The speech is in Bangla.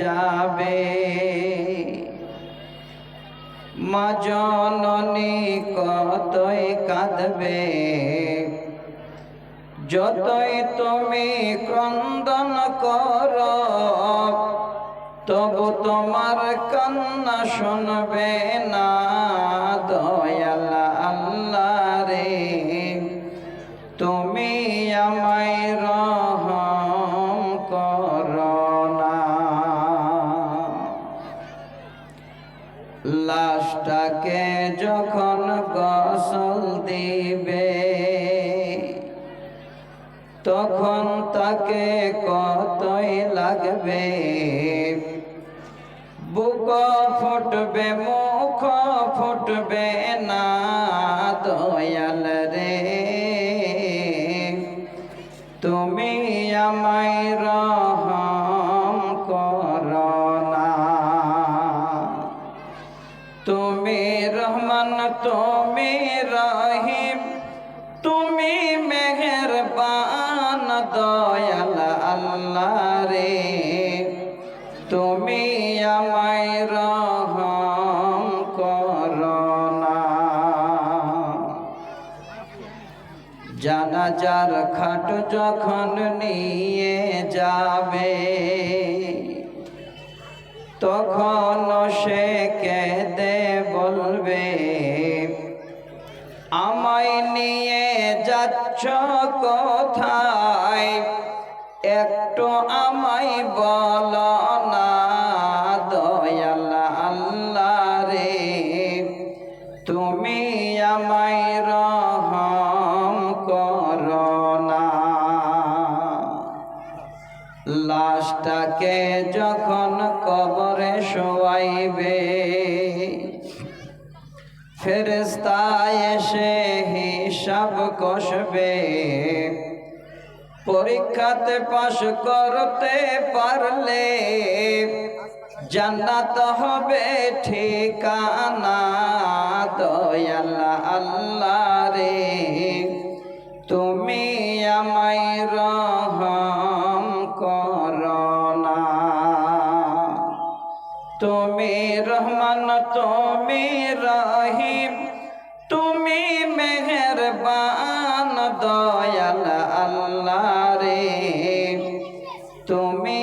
যাবে। মা জননী কতই কাঁদবে। যতই তুমি ক্রন্দন কর, তবু তোমার কান্না শুনবে না দয়াল লাশটাকে যখন গসল দিবে তখন তাকে কতই লাগবে? বুক ফুটবে মুখ ফুটবে না দয়াল তুমি রহমান, তুমি রহিম, তুমি মেহেরবান, দয়াল আল্লাহ রে। তুমি আমায় রহম করনা জানাজার খাট যখন নিয়ে যাবে তখন সে কেঁদে বলবে আমায় নিয়ে যাচ্ছ কোথায়? একটু আমায় বল না, দয়াল আল্লাহ রে। তুমি আমায় রহম করনা লাশটাকে যখন কবরে শোয়াইবে ফেরেস্তা এসে হিসাব কষবে। পরীক্ষাতে পাশ করতে পারলে জান্নাত হবে ঠিকানা দয়াল আল্লাহ রে। তুমি আমায় রহম তুমি রহমান তুমি রাহিম তুমি মেহরবান দয়াল আল্লাহ রে। তুমি